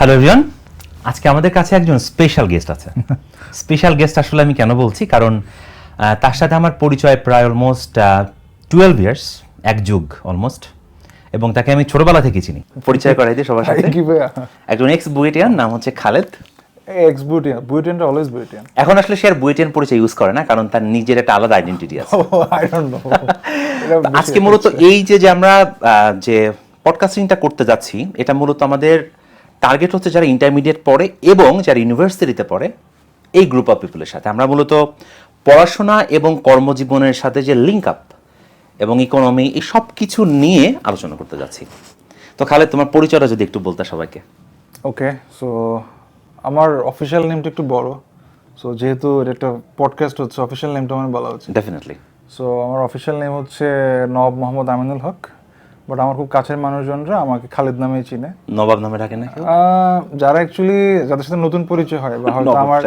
Hello everyone আজকে আমাদের কাছে একজন স্পেশাল গেস্ট আছে। স্পেশাল গেস্ট আসলে আমি কেন বলছি? কারণ তার সাথে আমার পরিচয় প্রায় অলমোস্ট টুয়েলভ ইয়ার্স এক যুগ অলমোস্ট এবং তাকে আমি ছোটবেলা থেকে চিনি। পরিচয় করাই দিই সবার সাথে। একজন এক্স বুয়েটিয়ান নাম হচ্ছে খালেদ এক্স বুটিয়ান বুটিয়ানটা অলওয়েজ বুটিয়ান এখন আসলে সে আর বুয়েটিয়ান পরিচয় ইউজ করে না কারণ তার নিজের একটা আলাদা আইডেন্টিটি আছে। আই ডোন্ট নো আজকে মূলত এই যে যে আমরা যে পডকাস্টিংটা করতে যাচ্ছি এটা মূলত আমাদের টার্গেট হচ্ছে যারা ইন্টারমিডিয়েট পড়ে এবং যারা ইউনিভার্সিটিতে পড়ে এই গ্রুপ অফ পিপলের সাথে। আমরা মূলত পড়াশোনা এবং কর্মজীবনের সাথে যে লিঙ্ক আপ এবং ইকোনমি এই সব কিছু নিয়ে আলোচনা করতে যাচ্ছি। তো খালে তোমার পরিচয়টা যদি একটু বলতে সবাইকে। ওকে সো আমার অফিসিয়াল নেমটা একটু বড়। সো যেহেতু এটা একটা পডকাস্ট হচ্ছে অফিসিয়াল নেমটা আমার বলা উচিত। ডেফিনেটলি সো আমার অফিসিয়াল নেম হচ্ছে নব মোহাম্মদ আমিনুল হক। বাট আমার খুব কাছের মানুষজনরা আমাকে খালেদ নামেই চিনে। নবাব নামে ডাকে না যারা অ্যাকচুয়ালি যাদের সাথে নতুন পরিচয় হয় বা হয়তো আমার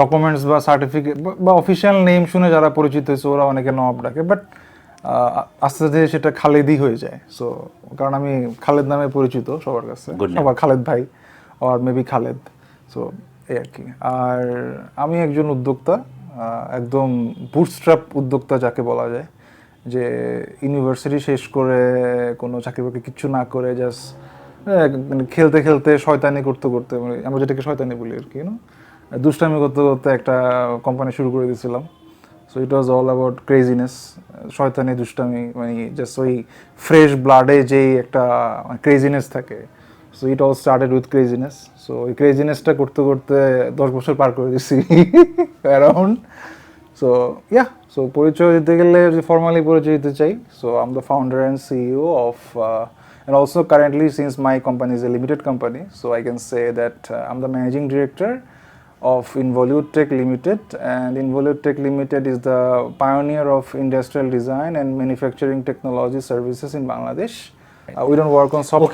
ডকুমেন্টস বা সার্টিফিকেট বা অফিসিয়াল নেম শুনে যারা পরিচিত হয়েছে ওরা অনেকে নবাব ডাকে। বাট আস্তে আস্তে সেটা খালেদই হয়ে যায়। সো কারণ আমি খালেদ নামে পরিচিত সবার কাছে. সবার খালেদ ভাই আর মেবি খালেদ। সো এই আর কি। আর আমি একজন উদ্যোক্তা একদম বুটস্ট্র্যাপ উদ্যোক্তা যাকে বলা যায়। যে ইউনিভার্সিটি শেষ করে, কোনো চাকরি বাকরি কিচ্ছু না করে জাস্ট মানে খেলতে খেলতে শয়তানি করতে করতে মানে আমরা যেটাকে শয়তানি বলি আর কি না দুষ্টামি করতে করতে একটা কোম্পানি শুরু করে দিয়েছিলাম। So it was all about craziness শয়তানি, দুষ্টামি মানে জাস্ট ওই ফ্রেশ ব্লাডে যেই একটা ক্রেজিনেস থাকে। So it all started with craziness so ওই ক্রেজিনেসটা করতে করতে দশ বছর পার করে দিছি অ্যারাউন্ড সো ইয়া সো পরিচয় দিতে গেলে ফর্মালি পরিচয় দিতে চাই। So um the founder and CEO of and also currently since my company is a limited company so I can say that um the managing director of Involude Tech Limited and Involude Tech Limited is the pioneer of industrial design and manufacturing technology services in Bangladesh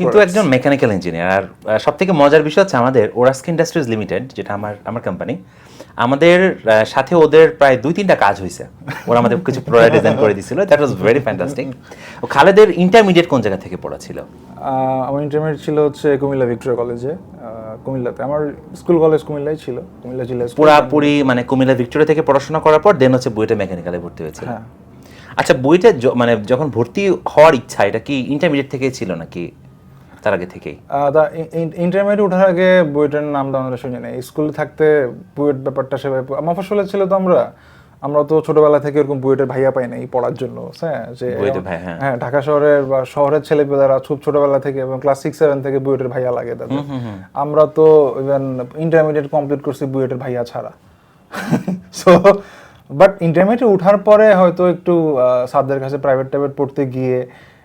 কিন্তু একজন mechanical engineer আর সব থেকে মজার বিষয় হচ্ছে আমাদের ওরাস্ক industries limited যেটা আমার কোম্পানি আমাদের সাথে ওদের প্রায় দুই তিনটা কাজ হয়েছে ওরা আমাদের কিছু প্রোডাক্ট ডিজাইন করে দিছিল। দ্যাট ওয়াজ ভেরি ফ্যান্টাস্টিক ও খালেদের ইন্টারমিডিয়েট কোন জায়গা থেকে পড়া ছিল? আমার ইন্টারমিডিয়েট ছিল হচ্ছে কুমিল্লা ভিক্টোরিয়া কলেজে। কুমিল্লাতে। আমার স্কুল কলেজ কুমিল্লাই ছিল। কুমিল্লা জেলা পুরাপুরি মানে কুমিল্লা ভিক্টোরিয়া থেকে পড়াশোনা করার পর দেন হচ্ছে বুয়েটে মেকানিক্যালে ভর্তি হয়েছিল। হ্যাঁ। আচ্ছা বুয়েটে মানে যখন ভর্তি হওয়ার ইচ্ছা এটা কি ইন্টারমিডিয়েট থেকেই ছিল নাকি তার আগে থেকেই? ইন্টারমিডিয়েট ওঠার আগে বুয়েটের নামটা আমরা শুনি নাই। স্কুলে থাকতে বুয়েট ব্যাপারটা সেভাবে মফসলে ছিল তো আমরা আমরা তো ছোটবেলা থেকে এরকম বুয়েটের ভাইয়া পাই নাই পড়ার জন্য হ্যাঁ? যে হ্যাঁ। হ্যাঁ ঢাকা শহরের বা শহরের ছেলেপেলেরা খুব ছোটবেলা থেকে এবং ক্লাস সিক্স সেভেন থেকে বুয়েটের ভাইয়া লাগে তাদের। আমরা তো ইভেন ইন্টারমিডিয়েট কমপ্লিট করছি বুয়েটের ভাইয়া ছাড়া। সো বাট ইন্টারমিডিয়েট ওঠার পরে হয়তো একটু স্যারদের কাছে প্রাইভেট টাইভেট পড়তে গিয়ে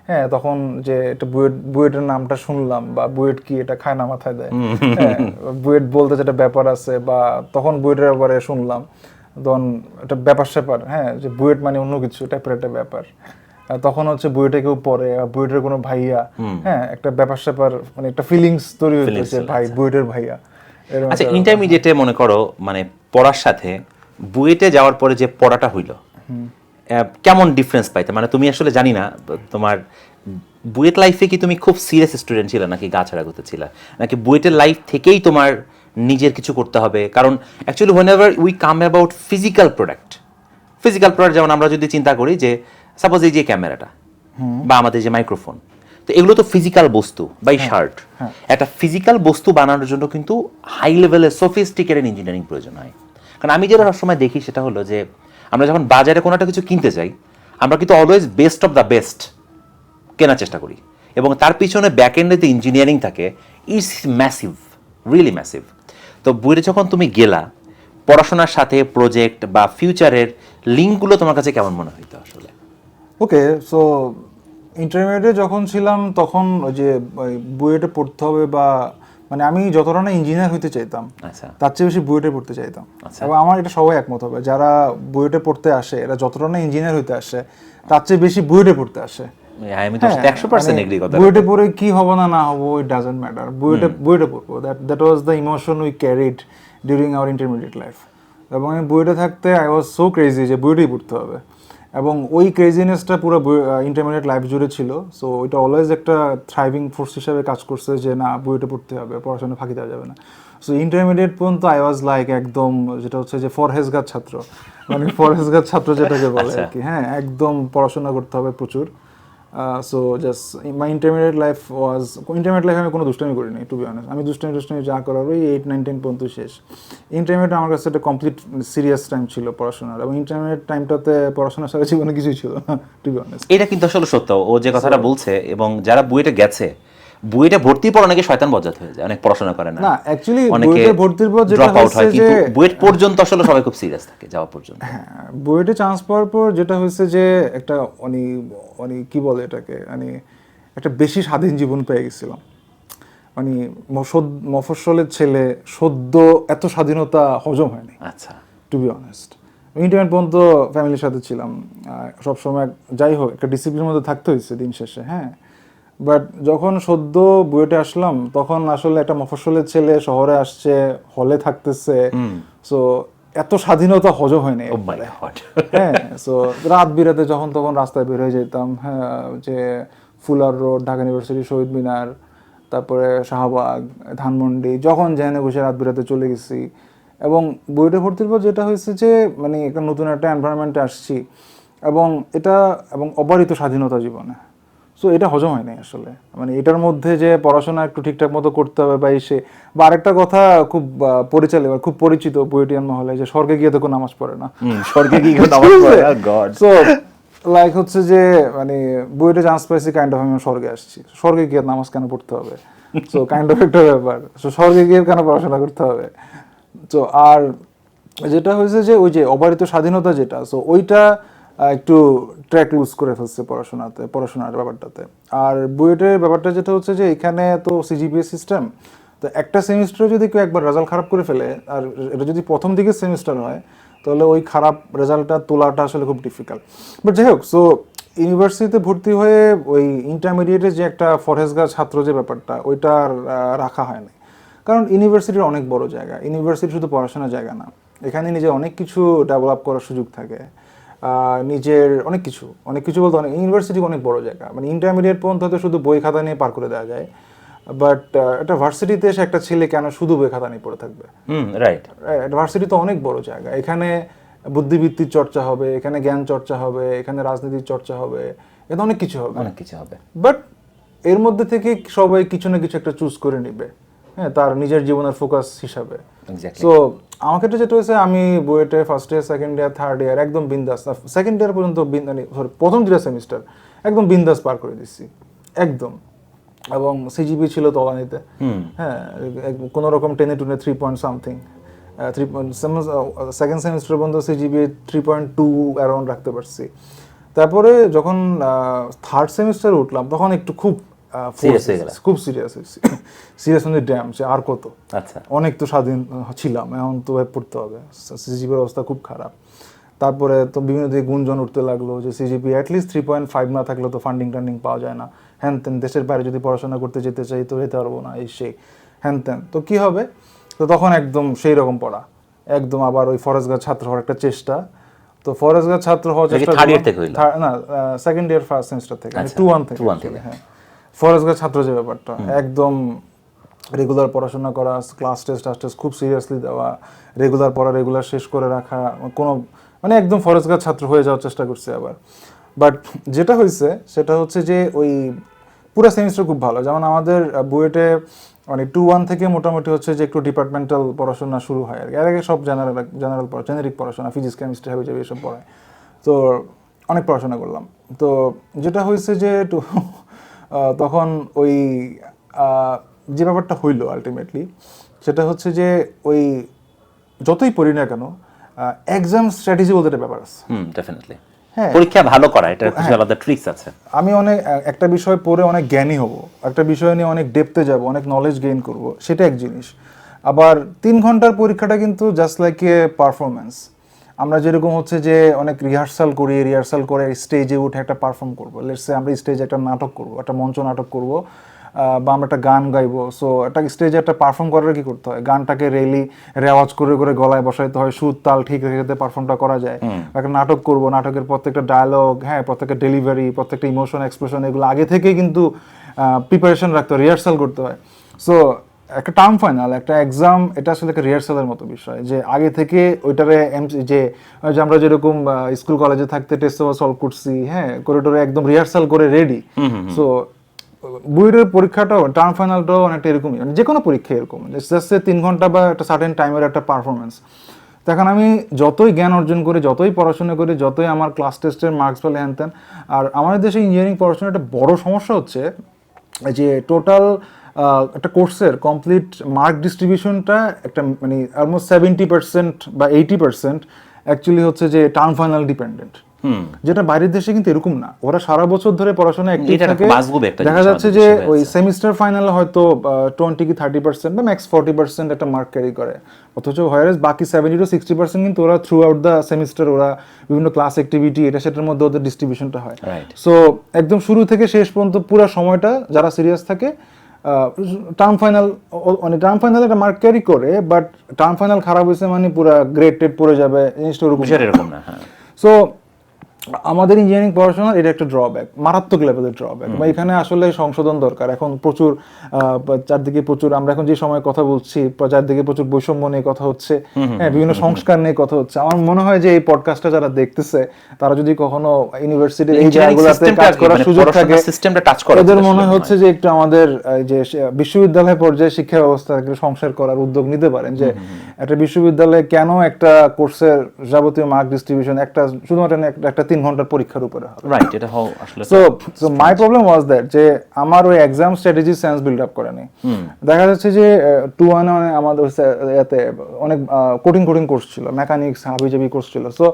হ্যাঁ তখন যে একটা বুয়েট বুয়েটের নামটা শুনলাম বা বুয়েট কি এটা খায় না মাথায় দেয়। হ্যাঁ, বুয়েট বলতে যেটা ব্যাপার আছে বা তখন বুয়েটের ব্যাপারে শুনলাম তখন একটা ব্যাপার স্যাপার হ্যাঁ যে বুয়েট মানে অন্য কিছু টাইপের একটা ব্যাপার। তখন হচ্ছে বুয়েটে কেউ পড়ে বুয়েটের কোনো ভাইয়া হ্যাঁ একটা ব্যাপার স্যাপার মানে একটা ফিলিংস তৈরি হয়েছে ভাই বুয়েটের ভাইয়া। আচ্ছা ইন্টারমিডিয়েটে মনে করো মানে পড়ার সাথে বুয়েটে যাওয়ার পরে যে পড়াটা হইল কেমন ডিফারেন্স পাইতে? মানে তুমি আসলে জানি না তোমার বুয়েট লাইফে কি তুমি খুব সিরিয়াস স্টুডেন্ট ছিল নাকি গা ছাড়া করতে ছিল নাকি বুয়েটের লাইফ থেকেই তোমার নিজের কিছু করতে হবে? কারণ actually whenever we come about physical product physical product যেমন আমরা যদি চিন্তা করি যে সাপোজ এই যে ক্যামেরাটা বা আমাদের যে মাইক্রোফোন তো এগুলো তো ফিজিক্যাল বস্তু বা এই শার্ট একটা ফিজিক্যাল বস্তু বানানোর জন্য কিন্তু হাই লেভেলের সোফিস্টিকেটেড ইঞ্জিনিয়ারিং প্রয়োজন হয়। কারণ আমি যেটা সবসময় দেখি সেটা হলো যে আমরা যখন বাজারে কোনো একটা কিছু কিনতে যাই, আমরা কিন্তু always best of the best কেনার চেষ্টা করি। এবং তার পিছনে ব্যাক এন্ডে যে ইঞ্জিনিয়ারিং থাকে ইটস ম্যাসিভ রিয়েলি ম্যাসিভ তো বইয়ে যখন তুমি গেলা, পড়াশোনার সাথে প্রজেক্ট বা ফিউচারের লিঙ্কগুলো তোমার কাছে কেমন মনে হইতো আসলে? ওকে সো ইন্টারমিডিয়েটে যখন ছিলাম, তখন ওই যে বুয়েটে পড়তে হবে বা মানে আমি যতটা না ইঞ্জিনিয়ার হইতে চাইতাম আচ্ছা। তার চেয়ে বেশি বুয়েটে পড়তে চাইতাম। আচ্ছা। এবং আমার এটা সবাই একমত হবে যারা বুয়েটে পড়তে আসে এরা যতটা না ইঞ্জিনিয়ার হইতে আসে তার চেয়ে বেশি বুয়েটে পড়তে আসে। আমি তো হ্যাঁ, একশো পার্সেন্ট মানে এগ্রি কথা বুয়েটে পড়ে কি হব না না হব ইট ডাজেন্ট ম্যাটার বুয়েটে বুয়েটে পড়ব। That that was the emotion we carried during our intermediate life এবং আমি বুয়েটে থাকতে আই ওয়াজ সো ক্রেজি যে বুয়েটেই পড়তে হবে। এবং ওই ক্রেজিনেসটা পুরো ইন্টারমিডিয়েট লাইফ জুড়ে ছিল। সো ওইটা অলওয়েজ একটা থ্রাইভিং ফোর্স হিসাবে কাজ করছে যে না বইটা পড়তে হবে পড়াশোনা ফাঁকি দেওয়া যাবে না। সো ইন্টারমিডিয়েট পর্যন্ত আই ওয়াজ লাইক একদম যেটা হচ্ছে যে ফরহেজগার ছাত্র। মানে ফরহেজগার ছাত্র যেটাকে বলে আর কি। হ্যাঁ একদম পড়াশোনা করতে হবে প্রচুর। So just my intermediate life was intermediate লাইফে আমি কোনো দুষ্টামি করিনি টু বি অনেস্ট আমি দুষ্টামি দুষ্টামি যা করার ওই এইট নাইন টেন পর্যন্ত শেষ। ইন্টারমিডিয়েট আমার কাছে একটা কমপ্লিট সিরিয়াস টাইম ছিল পড়াশোনার এবং ইন্টারমিডিয়েট টাইমটাতে পড়াশোনার সাথে জীবনে কিছুই ছিল না টু বি অনেস্ট এটা কিন্তু আসলে সত্য। ও যে কথাটা বলছে এবং যারা বুয়েটে গেছে বুয়েটে ভর্তির পর অনেকে শয়তান বজাত হয়ে যায়? অনেক পড়াশোনা করে না। না অ্যাকচুয়ালি বুয়েটে ভর্তির পর যেটা হয়েছে হয় কিন্তু বুয়েট পর্যন্ত আসলে সবাই খুব সিরিয়াস থাকে যাওয়া পর্যন্ত। হ্যাঁ বুয়েটে চান্স পাওয়ার পর যেটা হয়েছে যে একটা মানে মানে কি বলে এটাকে? মানে একটা বেশি স্বাধীন জীবন পেয়ে গেছিলাম। মানে মফস্বলের ছেলে সদ্য এত স্বাধীনতা হজম হয়নি আচ্ছা। টু বি অনেস্ট ইন্টারনেট পর্যন্ত ফ্যামিলির সাথে ছিলাম। সবসময় যাই হোক একটা ডিসিপ্লিনের মধ্যে থাকতে হয়েছে দিন শেষে হ্যাঁ। বাট যখন সদ্য বুয়েটে আসলাম তখন আসলে একটা মফস্বলের ছেলে শহরে আসছে হলে থাকতেছে। সো এত স্বাধীনতা হজম হয়নি ও হ্যাঁ সো রাত বিরাতে যখন তখন রাস্তায় বের হয়ে যেতাম হ্যাঁ যে Fuller road Dhaka university Shahid Minar তারপরে শাহবাগ ধানমন্ডি যখন জেনে বসে রাত বিরাতে চলে গেছি। এবং বইটা ভর্তির পর যেটা হয়েছে যে মানে একটা নতুন একটা এনভায়রনমেন্টে আসছি। এবং এটা এবং অবারিত স্বাধীনতা জীবনে। সো এটা হজম হয় নাই আসলে। মানে এটার মধ্যে যে পড়াশোনা একটু ঠিকঠাক মতো করতে হবে বা এসে বা আরেকটা কথা খুব পরিচালিত বা খুব পরিচিত বুয়েটিয়ান মহলে যে স্বর্গে গিয়ে তো কোনো নামাজ পড়ে না। স্বর্গে কি গড সো লাইক হচ্ছে যে মানে বইটা চান্স পাইছি কাইন্ড অফ আমি স্বর্গে আসছি। স্বর্গে গিয়ে নামাজ কেন পড়তে হবে? সো কাইন্ড অফ একটা ব্যাপার। সো স্বর্গে গিয়ে কেন পড়াশোনা করতে হবে? তো আর যেটা হয়েছে যে ওই যে অবারিত স্বাধীনতা যেটা সো ওইটা একটু ট্র্যাক লুজ করে ফেলছে পড়াশোনাতে পড়াশোনার ব্যাপারটাতে। আর বুয়েটের ব্যাপারটা যেটা হচ্ছে যে এখানে তো সিজিপিএ সিস্টেম তো একটা সেমিস্টারে যদি কেউ একবার রেজাল্ট খারাপ করে ফেলে আর এটা যদি প্রথম দিকের সেমিস্টার হয় তাহলে ওই খারাপ রেজাল্টটা তোলাটা আসলে খুব ডিফিকাল্ট বাট যাই হোক সো ইউনিভার্সিটিতে ভর্তি হয়ে ওই ইন্টারমিডিয়েটে যে একটা ফরেস্টগার ছাত্র যে ব্যাপারটা ওইটা আর, রাখা হয় না কারণ ইউনিভার্সিটির অনেক বড় জায়গা ইউনিভার্সিটি শুধু পড়াশোনার জায়গা না। এখানে নিজে অনেক কিছু ডেভেলপ করার সুযোগ থাকে। নিজের অনেক কিছু অনেক কিছু বলতে অনেক ইউনিভার্সিটি অনেক বড় জায়গা। মানে ইন্টারমিডিয়েট পর্যন্ত হয়তো শুধু বই খাতা নিয়ে পার করে দেওয়া যায়। বাট একটা ভার্সিটিতে এসে একটা ছেলে কেন শুধু বই খাতা নিয়ে পড়ে থাকবে? রাইট ভার্সিটি তো অনেক বড় জায়গা। এখানে বুদ্ধিবৃত্তির চর্চা হবে এখানে জ্ঞান চর্চা হবে এখানে রাজনীতির চর্চা হবে এখানে অনেক কিছু হবে। অনেক কিছু হবে। বাট এর মধ্যে থেকে সবাই কিছু না কিছু একটা চুজ করে নিবে। হ্যাঁ তার নিজের জীবনের ফোকাস হিসাবে। সো আমার ক্ষেত্রে যেটা হয়েছে আমি বুয়েটে first year second year third year একদম বিন্দাস সেকেন্ড ইয়ার পর্যন্ত বিন- মানে সরি প্রথম দুটা সেমিস্টার একদম বিন্দাস পার করে দিচ্ছি একদম। এবং সিজিপি ছিল তলানিতে। হ্যাঁ কোনো রকম টেনে টুনে three point something three point second semester পর্যন্ত CGP three point two around রাখতে পারছি। তারপরে যখন থার্ড সেমিস্টারে উঠলাম তখন একটু খুব খুব সিরিয়াস সিরিয়াস মানে ড্যাম সে আর কত? আচ্ছা। অনেক তো স্বাধীন ছিলাম এখন তো পড়তে হবে। সিজিপির অবস্থা খুব খারাপ। তারপরে তো বিভিন্ন দিকে গুঞ্জন উঠতে লাগল যে CGP at least three point five না থাকলে তো ফান্ডিং টান্ডিং পাওয়া যায় না। হ্যান তেন দেশের বাইরে যদি পড়াশোনা করতে যেতে চাই তো যেতে পারব না এই সেই। হ্যান তেন তো কি হবে? তো তখন একদম সেই রকম পড়া। একদম আবার ওই ফরেস্টগার ছাত্র হওয়ার একটা চেষ্টা। তো ফরেস্টগার ছাত্র হওয়ার চেষ্টা না সেকেন্ড ইয়ার ফার্স্ট সেমিস্টার থেকে আচ্ছা, টু ওয়ান one actually, থেকে। হ্যাঁ। ফরেস্টগার ছাত্র যে ব্যাপারটা একদম রেগুলার পড়াশোনা করা ক্লাস টেস্ট টাস টেস্ট খুব সিরিয়াসলি দেওয়া রেগুলার পড়া রেগুলার শেষ করে রাখা কোনো মানে একদম ফরেস্টগার ছাত্র হয়ে যাওয়ার চেষ্টা করছে আবার। বাট যেটা হয়েছে সেটা হচ্ছে যে ওই পুরো সেমিস্টার খুব ভালো। যেমন আমাদের বুয়েটে মানে টু ওয়ান থেকে মোটামুটি হচ্ছে যে একটু ডিপার্টমেন্টাল পড়াশোনা শুরু হয় আর কি। এর আগে সব জেনারেল জেনারেল পড়া জেনারিক পড়াশোনা ফিজিক্স কেমিস্ট্রি হবে যাবে এসব পড়ায়। তো অনেক পড়াশোনা করলাম। তো যেটা হয়েছে যে আহ, তখন ওই যে ব্যাপারটা হইল আলটিমেটলি সেটা হচ্ছে যে ওই যতই পড়ি না কেন এক্সাম স্ট্র্যাটেজি বলতে একটা ব্যাপার আছে। হুম ডেফিনেটলি হ্যাঁ। পরীক্ষা ভালো করা এটা কিছু আলাদা ট্রিক্স আছে। আমি অনেক একটা বিষয় পড়ে অনেক জ্ঞানী হব একটা বিষয় নিয়ে অনেক ডেপতে যাব অনেক নলেজ গেইন করব সেটা এক জিনিস। আবার তিন ঘণ্টার পরীক্ষাটা কিন্তু জাস্ট লাইক এ পারফরমেন্স আমরা যেরকম হচ্ছে যে অনেক রিহার্সাল করি রিহার্সাল করে স্টেজে উঠে একটা পারফর্ম করব। লেটসে আমরা স্টেজে একটা নাটক করব একটা মঞ্চ নাটক করব বা আমরা একটা গান গাইবো। সো একটা স্টেজে একটা পারফর্ম করার কি করতে হয়? গানটাকে রেলি রেওয়াজ করে করে গলায় বসাইতে হয় সুর তাল ঠিক রেখে যাতে পারফর্মটা করা যায়। বা একটা নাটক করব নাটকের প্রত্যেকটা ডায়লগ হ্যাঁ প্রত্যেকটা ডেলিভারি প্রত্যেকটা ইমোশন এক্সপ্রেশন এগুলো আগে থেকেই কিন্তু প্রিপারেশন রাখতে হয় রিহার্সাল করতে হয়। সো একটা টার্ম ফাইনাল একটা এক্সাম এটা আসলে একটা রিহার্সালের মতো বিষয়। যে আগে থেকে ওইটারে যে আমরা যেরকম স্কুল কলেজে থাকতে টেস্ট পেপার সলভ করছি হ্যাঁ করিডোরে একদম রিহার্সাল করে রেডি সো বুয়েটের পরীক্ষাটাও টার্ম ফাইনালটাও অনেকটা এরকমই। মানে যে কোনো পরীক্ষা এরকম। জাস্ট তিন ঘণ্টা বা একটা সার্টেন টাইমের একটা পারফরমেন্স তখন আমি যতই জ্ঞান অর্জন করি যতই পড়াশোনা করি যতই আমার ক্লাস টেস্টের মার্কস পেলে হ্যান আর আমাদের দেশে ইঞ্জিনিয়ারিং পড়াশোনার একটা বড় সমস্যা হচ্ছে যে টোটাল একটা কোর্সের কমপ্লিট মার্ক ডিস্ট্রিবিউশনটা একটা মানে অলমোস্ট সেভেন্টি পার্সেন্ট বা এইটি পার্সেন্ট অ্যাকচুয়ালি হচ্ছে যে টার্ম ফাইনাল ডিপেন্ডেন্ট যেটা বাইরের দেশে কিন্তু এরকম না। ওরা সারা বছর ধরে পড়াশোনা অ্যাক্টিভ থাকে। দেখা যাচ্ছে যে ওই সেমিস্টার ফাইনালে হয়তো টোয়েন্টি কি থার্টি পার্সেন্ট বা ম্যাক্স ফর্টি পার্সেন্ট একটা মার্ক ক্যারি করে। অথচ হোয়ারেস বাকি সেভেন্টি টু সিক্সটি পার্সেন্ট কিন্তু ওরা থ্রু আউট দ্য সেমিস্টার ওরা বিভিন্ন ক্লাস অ্যাক্টিভিটি এটা সেটার মধ্যে ওদের ডিস্ট্রিবিউশনটা হয়. সো একদম শুরু থেকে শেষ পর্যন্ত পুরো সময়টা যারা সিরিয়াস থাকে টার্ম ফাইনাল মানে টার্ম ফাইনাল একটা মার্ক ক্যারি করে বাট টার্ম ফাইনাল খারাপ হয়েছে মানে পুরো গ্রেড টেড পড়ে যাবে জিনিসটা ওরকম এরকম না হ্যাঁ। সো আমাদের ইঞ্জিনিয়ারিং পড়াশোনার এটা একটা ড্রব্যাক মারাত্মক লেভেলের ড্রব্যাক বা এখানে আসলে সংশোধন দরকার। এখন প্রচুর চারদিকে প্রচুর আমরা এখন যে সময় কথা বলছি চারদিকে প্রচুর বৈষম্য নিয়ে কথা হচ্ছে হ্যাঁ বিভিন্ন সংস্কার নিয়ে কথা হচ্ছে। আমার মনে হয় যে এই পডকাস্টটা যারা দেখতেছে তারা যদি কখনো ইউনিভার্সিটির এই জায়গাগুলোতে কাজ করার মানে সুযোগ থাকে systemটা touch করা ওদের মনে হচ্ছে যে একটু আমাদের এই যে বিশ্ববিদ্যালয় পর্যায়ে শিক্ষা ব্যবস্থাকে সংস্কার করার উদ্যোগ নিতে পারেন যে একটা বিশ্ববিদ্যালয়ে কেন একটা কোর্সের যাবতীয় মার্ক ডিস্ট্রিবিউশন একটা শুধুমাত্র একটা- একটা তিন ঘণ্টার পরীক্ষার উপরে হবে। রাইট এটা হও আসলে so so my problem was that যে আমার ওই exam strategy sense build up করেনি দেখা যাচ্ছে যে টু ওয়ান ওয়ানে আমাদের এতে অনেক কঠিন কঠিন কোর্স ছিল মেকানিক্স হাবিজাবি কোর্স ছিল। সো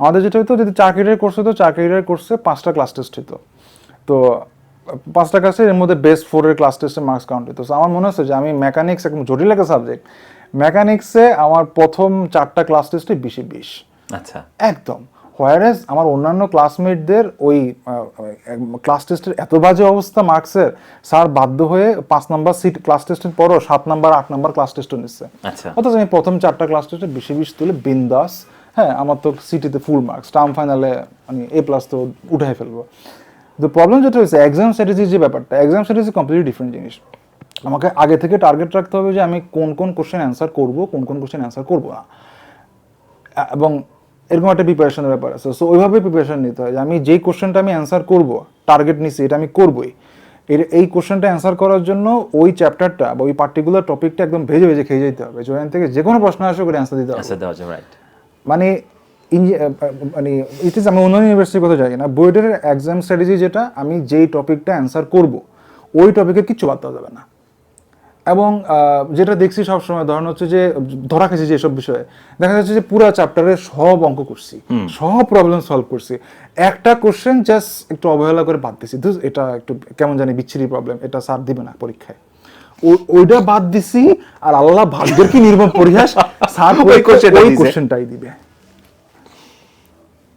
আমাদের যেটা হতো যদি চার ক্রেডিটের কোর্স হতো চার ক্রেডিটের কোর্সে পাঁচটা ক্লাস টেস্ট হতো তো পাঁচটা ক্লাসে এর মধ্যে বেস্ট ফোরের ক্লাস টেস্টে মার্কস কাউন্ট হতো So, আমার মনে হচ্ছে যে আমি মেকানিক্স একদম জটিল একটা সাবজেক্ট মেকানিক্সে আমার প্রথম চারটা ক্লাস টেস্টে বিশে বিশ। আচ্ছা। একদম। হোয়ারেস আমার অন্যান্য ক্লাসমেটদের ওই ক্লাস টেস্টের এত বাজে অবস্থা মার্কসের স্যার বাধ্য হয়ে পাঁচ নাম্বার সিট ক্লাস টেস্টের পরও সাত নাম্বার আট নাম্বার ক্লাস টেস্টও নিচ্ছে। আচ্ছা। অথচ আমি প্রথম চারটা ক্লাস টেস্টে বেশি বিশ তুলে বিন্দাস হ্যাঁ আমার তো সিটিতে ফুল মার্কস টার্ম ফাইনালে আমি এ প্লাস তো উঠে ফেলব। তো প্রবলেম যেটা হয়েছে এক্সাম স্ট্র্যাটেজির যে ব্যাপারটা এক্সাম স্ট্র্যাটেজি কমপ্লিটলি ডিফারেন্ট জিনিস। আমাকে আগে থেকে টার্গেট রাখতে হবে যে আমি কোন কোন কোশ্চেন অ্যান্সার করব কোন কোন কোশ্চেন অ্যান্সার করব না। এবং এরকম একটা প্রিপারেশনের ব্যাপার আছে। সো ওইভাবে প্রিপারেশন নিতে হয় যে আমি যেই কোশ্চেনটা আমি অ্যান্সার করব টার্গেট নিছি এটা আমি করবই। এর এই কোশ্চেনটা অ্যান্সার করার জন্য ওই চ্যাপ্টারটা বা ওই পার্টিকুলার টপিকটা একদম ভেজে ভেজে খেয়ে যেতে হবে। জয়েন থেকে যে কোনো প্রশ্ন আসে করে অ্যান্সার দিতে হবে। মানে মানে ইট ইজ আমি অন্য ইউনিভার্সিটির কথা জানি না। বোর্ডের এক্সাম স্ট্র্যাটেজি যেটা আমি যেই টপিকটা অ্যান্সার করব ওই টপিকে কিচ্ছু বাদ দেওয়া যাবে না। এবং যেটা দেখছি সবসময় ধরেন হচ্ছে যে ধরা খেয়েছি যে এসব বিষয়ে দেখা যাচ্ছে যে পুরো চ্যাপ্টারে সব অঙ্ক করছি সব প্রবলেম সলভ করছি। একটা কোশ্চেন জাস্ট একটু অবহেলা করে বাদ দিছি। এটা একটু কেমন জানি বিচ্ছিরি প্রবলেম এটা স্যার দিবে না পরীক্ষায়। ওইটা বাদ দিছি আর আল্লাহ ভাগ্যের কি নির্মম পরিহাস স্যার ওই কোশ্চেনটাই দিবে।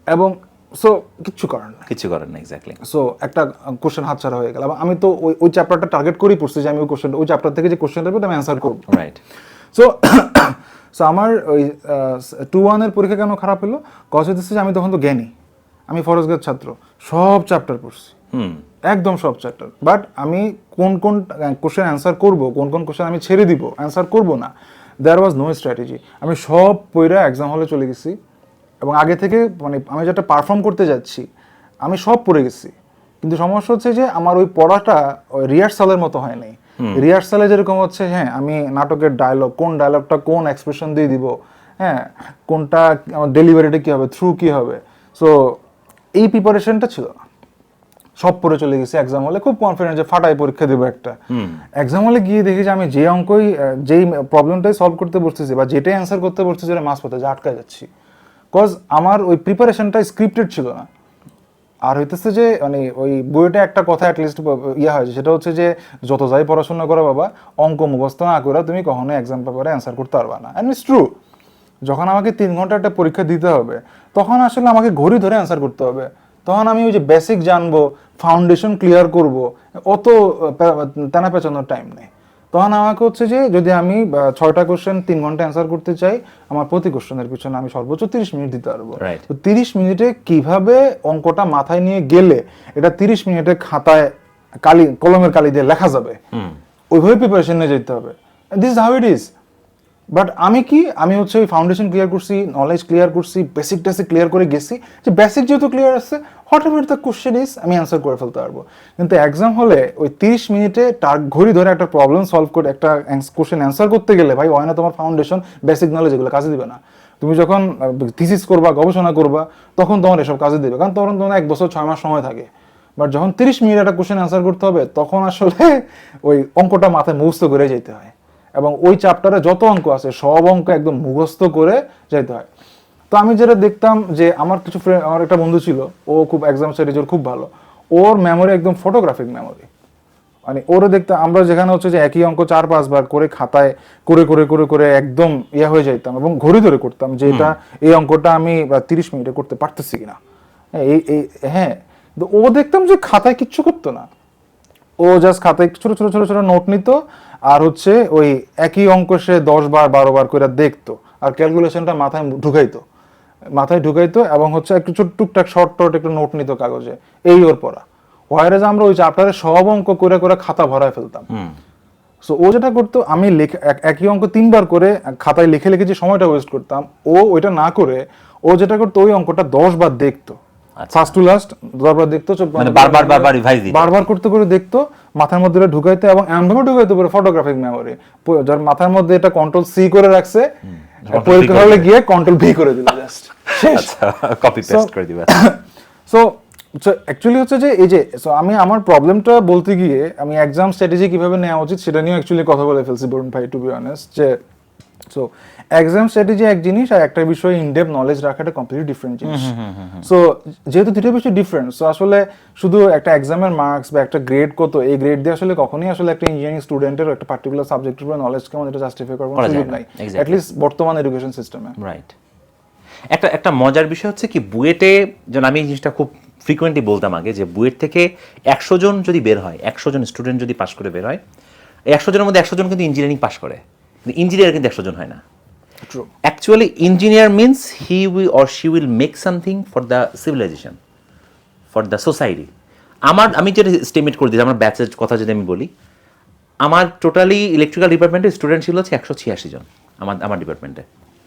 এবং সো কিচ্ছু করার না কিছু করেন না এক্স্যাক্টলি সো একটা কোশ্চেন হাতছাড়া হয়ে গেল। আমি তো ওই ওই চ্যাপ্টারটা টার্গেট করেই পড়ছি যে আমি ওই কোশ্চেন ওই চ্যাপ্টার থেকে যে কোশ্চেন দেবে আমি অ্যান্সার করব। রাইট সো সো আমার ওই টু ওয়ানের পরীক্ষা কেন খারাপ হলো? কজ হতেছে যে আমি তখন তো জ্ঞানী। আমি ফরজগার ছাত্র। সব চ্যাপ্টার পড়ছি। হুম। একদম সব চ্যাপ্টার বাট আমি কোন কোন কোশ্চেন অ্যান্সার করব কোন কোন কোশ্চেন আমি ছেড়ে দিব অ্যান্সার করব না। দেয়ার ওয়াজ নো স্ট্র্যাটেজি আমি সব পইরা এক্সাম হলে চলে গেছি। এবং আগে থেকে মানে আমি যেটা পারফর্ম করতে যাচ্ছি আমি সব পড়ে গেছি। কিন্তু সমস্যা হচ্ছে যে আমার ওই পড়াটা ওই রিহার্সালের মতো হয় নাই। রিহার্সালে যেরকম হচ্ছে হ্যাঁ আমি নাটকের ডায়লগ কোন ডায়লগটা কোন এক্সপ্রেশন দিয়ে দিব হ্যাঁ কোনটা আমার ডেলিভারিটা কী হবে থ্রু কী হবে। সো এই প্রিপারেশনটা ছিল। না সব পড়ে চলে গেছি এক্সাম হলে খুব কনফিডেন্ট যে ফাটাই পরীক্ষা দেবো একটা। এক্সাম হলে গিয়ে দেখি যে আমি যে অঙ্কই যেই প্রবলেমটাই সলভ করতে বসতেছি বা যেটাই অ্যান্সার করতে বসতেছি ওটা মাস পথে যে আটকা যাচ্ছি। কজ আমার ওই প্রিপারেশনটা স্ক্রিপ্টেড ছিল না। আর হইতেছে যে মানে ওই বইটা একটা কথা অ্যাটলিস্ট ইয়ে হয় সেটা হচ্ছে যে, যত যাই পড়াশোনা করো বাবা, অঙ্ক মুখস্থ না করে তুমি কখনো এক্সাম পেপারে অ্যান্সার করতে পারবা না। অ্যান্ড ইটস ট্রু যখন আমাকে তিন ঘণ্টা একটা পরীক্ষা দিতে হবে, তখন আসলে আমাকে ঘড়ি ধরে অ্যান্সার করতে হবে। তখন আমি ওই যে বেসিক জানব ফাউন্ডেশন ক্লিয়ার করব, অত টানা পেঁচানোর টাইম নেই। তখন আমাকে হচ্ছে যে যদি আমি ছয়টা কোশ্চেন তিন ঘণ্টা অ্যান্সার করতে চাই আমার প্রতি কোশ্চেনের পিছনে আমি সর্বোচ্চ তিরিশ মিনিট দিতে পারব। তো তিরিশ মিনিটে কীভাবে অঙ্কটা মাথায় নিয়ে গেলে এটা তিরিশ মিনিটে খাতায় কালি কলমের কালি দিয়ে লেখা যাবে? ওইভাবে প্রিপারেশন নিয়ে যেতে হবে। This how it is but আমি কি আমি হচ্ছে ওই ফাউন্ডেশন ক্লিয়ার করছি নলেজ ক্লিয়ার করছি বেসিক টেসিক ক্লিয়ার করে গেছি। যে বেসিক যেহেতু ক্লিয়ার আসছে whatever the question is আমি অ্যান্সার করে ফেলতে পারব। কিন্তু এক্সাম হলে ওই তিরিশ মিনিটে তার ঘড়ি ধরে একটা প্রবলেম সলভ করে একটা কোশ্চেন অ্যান্সার করতে গেলে ভাই হয় না তোমার ফাউন্ডেশন বেসিক নলেজ এগুলো কাজে দিবে না। তুমি যখন থিসিস করবা, গবেষণা করবা, তখন তোমার এসব কাজে দিবে। কারণ তখন তোমার এক বছর, ছয় মাস সময় থাকে। বাট যখন তিরিশ মিনিট একটা কোশ্চেন অ্যান্সার করতে হবে, তখন আসলে ওই অঙ্কটা মাথায় মুখস্থ করে যেতে হয়। এবং ওই চ্যাপ্টারে যত অঙ্ক আছে, সব অঙ্ক একদম মুখস্থ করে যেতে হয়। তো আমি যেটা দেখতাম যে আমার কিছু ফ্রেন্ড আমার একটা বন্ধু ছিল ও খুব এক্সাম স্ট্র্যাটেজি খুব ভালো। ওর মেমোরি একদম ফটোগ্রাফিক মেমোরি মানে ওরা দেখতে আমরা যেখানে হচ্ছে যে একই অঙ্ক চার পাঁচবার করে খাতায় করে করে করে করে একদম ইয়ে হয়ে যাইতাম এবং ঘড়ি ধরে করতাম যে এটা এই অঙ্কটা আমি তিরিশ মিনিটে করতে পারতেছি কিনা। হ্যাঁ, এই এই হ্যাঁ। তো ও দেখতাম যে খাতায় কিচ্ছু করতো না। ও জাস্ট খাতায় ছোট ছোট ছোট ছোট নোট নিত আর হচ্ছে ওই একই অঙ্ক সে দশ বার বারো বার করে দেখতো। আর ক্যালকুলেশনটা মাথায় ঢুকাইতো। মাথায় ঢুকাইতো এবং হচ্ছে একটু ছোট টুকটাক শর্ট টর্ট একটু নোট নিত কাগজে। এই ওর পড়া। ওয়ারেজ আমরা ওই চ্যাপ্টারে সব অঙ্ক করে করে খাতা ভরায় ফেলতাম। সো ও যেটা করতো আমি লেখা একই অঙ্ক তিনবার করে খাতায় লিখে লিখে যে সময়টা ওয়েস্ট করতাম ও ওইটা না করে ও যেটা করতো ওই অঙ্কটা দশ বার দেখতো। ফার্স্ট টু লাস্ট দশ বার দেখতো বারবার বারবার করতে করে দেখতো মাথার মধ্যে ঢুকাইতো এবং এমনভাবে ঢুকাইতো পুরো ফটোগ্রাফিক মেমোরি যার মাথার মধ্যে এটা কন্ট্রোল সি করে রাখছে পরীক্ষা হলে গিয়ে কন্ট্রোল ভি করে দিল জাস্ট আচ্ছা কপি পেস্ট করে দিবে। সো অ্যাকচুয়ালি হচ্ছে যে এই যে সো আমি আমার প্রবলেমটা বলতে গিয়ে আমি এক্সাম স্ট্র্যাটেজি কীভাবে নেওয়া উচিত সেটা নিয়ে অ্যাকচুয়ালি কথা বলে ফেলছি বরুণ ভাই টু বি অনেস্ট যে সো এক্সাম স্ট্র্যাটেজি এক জিনিস আর একটা বিষয়ে ইনডেপ নলেজ রাখাটা কমপ্লিটলি ডিফারেন্ট জিনিস। সো যেহেতু দুটো বিষয় ডিফারেন্ট সো আসলে শুধু একটা এক্সামের মার্কস বা একটা গ্রেড কত এই গ্রেড দিয়ে আসলে কখনোই আসলে একটা ইঞ্জিনিয়ারিং স্টুডেন্টের একটা পার্টিকুলার সাবজেক্টের উপর নলেজ কেমন এটা জাস্টিফাই করার করা কোনো সুযোগ নাই। অ্যাটলিস্ট বর্তমান এডুকেশন সিস্টেমে রাইট একটা একটা মজার বিষয় হচ্ছে কি বুয়েটে যেন আমি এই জিনিসটা খুব ফ্রিকোয়েন্টলি বলতাম আগে যে বুয়েট থেকে একশো জন যদি বের হয় একশো জন স্টুডেন্ট যদি পাশ করে বের হয় একশো জনের মধ্যে একশো জন কিন্তু ইঞ্জিনিয়ারিং পাশ করে। কিন্তু ইঞ্জিনিয়ার কিন্তু একশো জন হয় না। True actually engineer means he will or she will make something for the civilisation for the society আমার আমি যেটা স্টেটমেন্ট করে দিই আমার ব্যাচের কথা যদি আমি বলি আমার টোটালি ইলেকট্রিক্যাল ডিপার্টমেন্টের স্টুডেন্ট ছিল হচ্ছে একশো ছিয়াশি জন আমার আমার ডিপার্টমেন্টে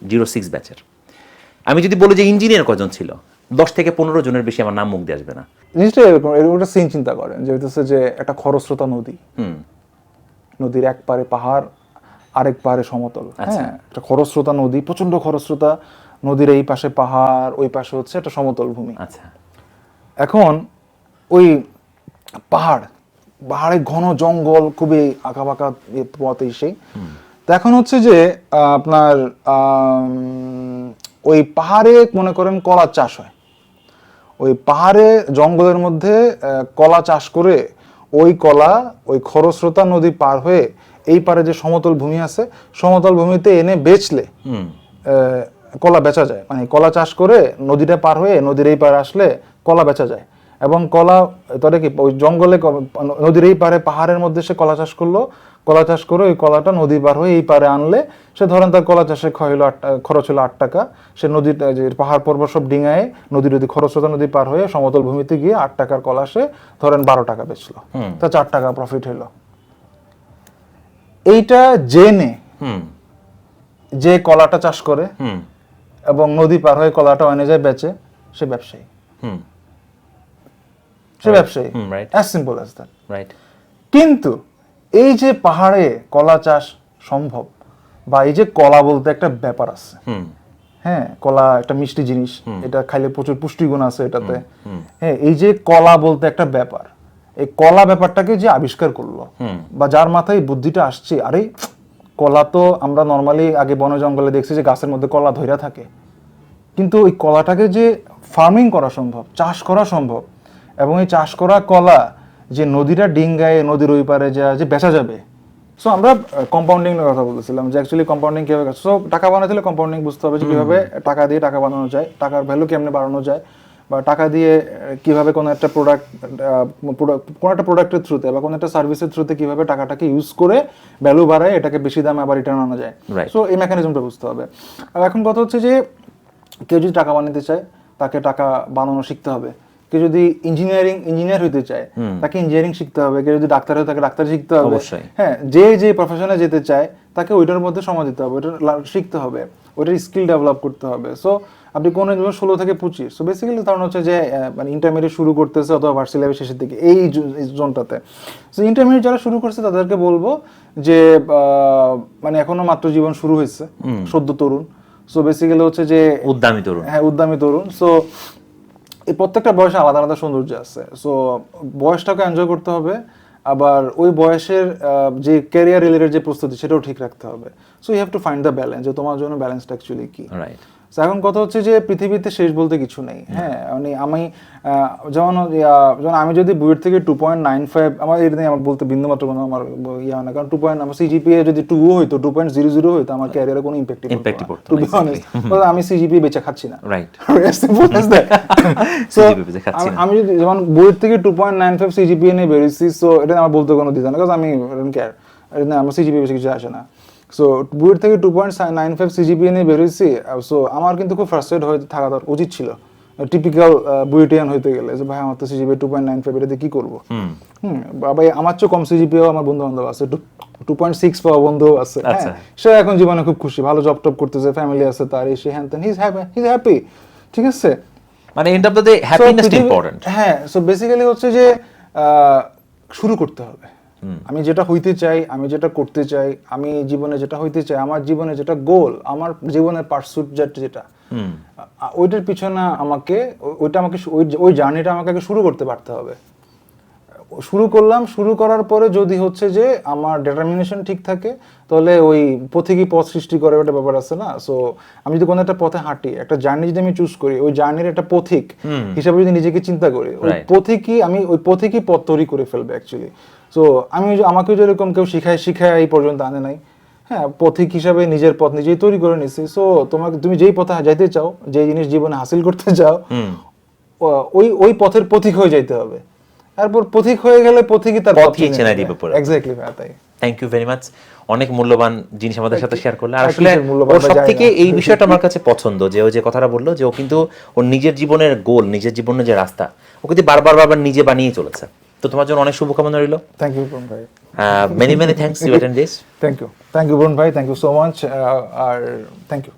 জিরো সিক্স ব্যাচের আমি যদি বলি যে ইঞ্জিনিয়ার কজন ছিল দশ থেকে পনেরো জনের বেশি আমার নাম মুখ দিয়ে আসবে না। জিনিসটা এরকম এরকম একটা সিন চিন্তা করেন যে হইতেছে যে একটা খরস্রোতা নদী। হুম। নদীর এক পারে পাহাড় আরেক পাহাড়ে সমতল। আচ্ছা। হ্যাঁ একটা খরস্রোতা নদী প্রচণ্ড খরস্রোতা নদীর এই পাশে পাহাড় ওই পাশে হচ্ছে একটা সমতল ভূমি। আচ্ছা। এখন ওই পাহাড় পাহাড়ে ঘন জঙ্গল খুবই আঁকা বাঁকা পথ সেই তো এখন হচ্ছে যে আপনার ওই পাহাড়ে মনে করেন কলা চাষ হয়। ওই পাহাড়ে জঙ্গলের মধ্যে কলা চাষ করে ওই কলা ওই খরস্রোতা নদী পার হয়ে এই পারে যে সমতল ভূমি আছে সমতল ভূমিতে এনে বেচলে কলা বেচা যায়। মানে কলা চাষ করে নদীটা পার হয়ে নদীর এই পারে আসলে কলা বেচা যায়। এবং কলা তাহলে কি ওই জঙ্গলে নদীর এই পারে পাহাড়ের মধ্যে সে কলা চাষ করল। কলা চাষ করে ওই কলাটা নদী পার হয়ে এই পারে আনলে সে ধরেন তার কলা চাষে ক্ষয় হলো আট খরচ হলো আট টাকা। সে নদীর যে পাহাড় পর্বত সব ডিঙায় নদী নদী খরস্রোতা নদী পার হয়ে সমতল ভূমিতে গিয়ে আট টাকার কলা সে ধরেন বারো টাকা বেচলো। তা চার টাকা প্রফিট হলো। এইটা জেনে যে কলাটা চাষ করে এবং নদী পার হয়ে কলাটা এনে যায় বেচে সে ব্যবসায়ী। সে ব্যবসায়ী। As simple as that right কিন্তু এই যে পাহাড়ে কলা চাষ সম্ভব বা এই যে কলা বলতে একটা ব্যাপার আছে হ্যাঁ কলা একটা মিষ্টি জিনিস এটা খাইলে প্রচুর পুষ্টিগুণ আছে এটাতে। হ্যাঁ এই যে কলা বলতে একটা ব্যাপার এই কলা ব্যাপারটাকে যে আবিষ্কার করল বা যার মাথায় বুদ্ধিটা আসছে আরে কলা তো আমরা নর্মালি আগে বন জঙ্গলে দেখছি যে গাছের মধ্যে কলা ধইরা থাকে। কিন্তু ওই কলাটাকে যে ফার্মিং করা সম্ভব চাষ করা সম্ভব এবং এই চাষ করা কলা যে নদীটা ডিঙ্গায় নদীর ওই পারে যা যে বেচা যাবে। সো আমরা কম্পাউন্ডিং এর কথা বলতেছিলাম যে অ্যাকচুয়ালি কম্পাউন্ডিং কীভাবে সো টাকা বানাতে হলে কম্পাউন্ডিং বুঝতে হবে যে কীভাবে টাকা দিয়ে টাকা বানানো যায় টাকার ভ্যালু কেমনে বাড়ানো যায়। বা টাকা দিয়ে কীভাবে কোনো একটা প্রোডাক্ট কোনো একটা প্রোডাক্টের থ্রুতে বা কোনো একটা সার্ভিসের থ্রুতে কীভাবে টাকাটাকে ইউজ করে ভ্যালু বাড়ায় এটাকে বেশি দামে আবার রিটার্ন আনা যায়। সো এই মেকানিজমটা বুঝতে হবে। আর এখন কথা হচ্ছে যে কেউ যদি টাকা বানাতে চায় তাকে টাকা বানানো শিখতে হবে। কেউ যদি ইঞ্জিনিয়ারিং ইঞ্জিনিয়ার হইতে চায় তাকে ইঞ্জিনিয়ারিং শিখতে হবে। কেউ যদি ডাক্তার হয় তাকে ডাক্তার শিখতে হবে। হ্যাঁ যে যে প্রফেশনে যেতে চায় তাকে ওইটার মধ্যে সময় দিতে হবে। ওইটা শিখতে হবে। ওইটার স্কিল ডেভেলপ করতে হবে। সো আপনি কোন যেমন ষোলো থেকে পঁচিশ। সো বেসিক্যালি কারণ হচ্ছে যে মানে ইন্টারমিডিয়েট শুরু করতেছে অথবা ভার্সি লেভেল শেষের দিকে এই জোনটাতে। সো ইন্টারমিডিয়েট যারা শুরু করছে তাদেরকে বলব যে মানে এখনও মাত্র জীবন শুরু হয়েছে সদ্য তরুণ। সো বেসিক্যালি হচ্ছে যে উদ্দামী তরুণ। হ্যাঁ উদ্যমী তরুণ। সো এই প্রত্যেকটা বয়সে আলাদা আলাদা সৌন্দর্য আছে। সো বয়সটাকে এনজয় করতে হবে আবার ওই বয়সের যে ক্যারিয়ার রিলেটেড যে প্রস্তুতি সেটাও ঠিক রাখতে হবে। So you have to find the balance যে তোমার জন্য ব্যালেন্সটা অ্যাকচুয়ালি কি। রাইট এখন কথা হচ্ছে যে পৃথিবীতে শেষ বলতে কিছু নেই। হ্যাঁ মানে আমি যেমন যেমন আমি যদি বুয়েট থেকে টু পয়েন্ট নাইন ফাইভ আমার এটা নিয়ে আমার বলতে বিন্দুমাত্র কোনো আমার ইয়ে হয় না। কারণ টু পয়েন্ট আমার সিজিপিএ যদি টু হইতো টু পয়েন্ট জিরো জিরো হইতো আমার ক্যারিয়ারে কোনো ইম্প্যাক্ট Impact ই পড়তো টু বি অনেস্ট আমি সিজিপিএ বেঁচে খাচ্ছি না। রাইট আমি- যদি যেমন বইয়ের থেকে two point nine five CGPA নিয়ে বেরিয়েছি সো এটা আমার বলতে কোনো দিতে না কারণ আমি কেয়ার না আমার সিজিপিএ বেশি কিছু আসে না। সো বইয়ের থেকে two point nine five CGPA নিয়ে বেরিয়েছি সো আমার কিন্তু খুব ফ্রাস্ট্রেট হয়ে থাকা দর- উচিত ছিল। টিপিক্যাল বুয়েটিয়ান হইতে গেলে যে ভাই আমার তো CGPA two point nine five এটাতে কি করব? হুম। বাবা আমার চেয়ে কম সিজিপিও আমার বন্ধু বান্ধব আছে টু পয়েন্ট সিক্স পাওয়া বন্ধু আছে আচ্ছা। হ্যাঁ সে এখন জীবনে খুব খুশি ভালো জব টপ করতেছে ফ্যামিলি আছে তার এই সে হ্যান ত্যান হিজ হ্যাপি হিজ হ্যাপি ঠিক আছে? মানে end of the day happiness important হ্যাঁ সো বেসিক্যালি হচ্ছে যে শুরু করতে হবে। আমি যেটা হইতে চাই আমি যেটা করতে চাই আমি জীবনে যেটা হইতে চাই আমার জীবনে যেটা গোল আমার জীবনের পার্সুট যেটা ওইটার পিছনে আমাকে ওইটা আমাকে ওই জার্নিটা আমাকে শুরু করতে পারতে হবে। শুরু করলাম শুরু করার পরে যদি হচ্ছে যে আমার ডিটারমিনেশন ঠিক থাকে তাহলে ওই পথিকই পথ সৃষ্টি করে একটা ব্যাপার আছে না? সো আমি যদি কোনো একটা পথে হাঁটি একটা জার্নি যদি আমি চুজ করি ওই জার্নির একটা পথিক হিসাবে যদি নিজেকে চিন্তা করি ওই. পথিকই আমি ওই পথিকই পথ তৈরি করে ফেলবে অ্যাকচুয়ালি সো আমি যে- আমাকে যেরকম কেউ শিখায় শিখায় এই পর্যন্ত আনে নাই। হ্যাঁ পথিক হিসাবে নিজের পথ নিজেই তৈরি করে নিছি। সো তোমাকে তুমি যেই পথে যাইতে চাও যে জিনিস জীবনে হাসিল করতে চাও ওই ওই পথের পথিক হয়ে যাইতে হবে। তারপর পথিক হয়ে গেলে পথিকই তার পথই চেনাই দিবে পরে। এক্স্যাক্টলি ভাই তাই। থ্যাংক ইউ ভেরি মাচ অনেক মূল্যবান জিনিস আমাদের সাথে শেয়ার করলে। আর আর আসলে ওর সব থেকে এই বিষয়টা আমার কাছে পছন্দ যে ও যে কথাটা বলল যে ও কিন্তু ওর নিজের জীবনের গোল নিজের জীবনের যে রাস্তা ও কিন্তু বারবার বারবার নিজে বানিয়ে চলেছে। তো তোমার জন্য অনেক শুভকামনা রইল। থ্যাংক ইউ বরুণ ভাই। Many many thanks you attend this thank you thank you Barun ভাই। থ্যাংক ইউ সো মাচ আর থ্যাংক ইউ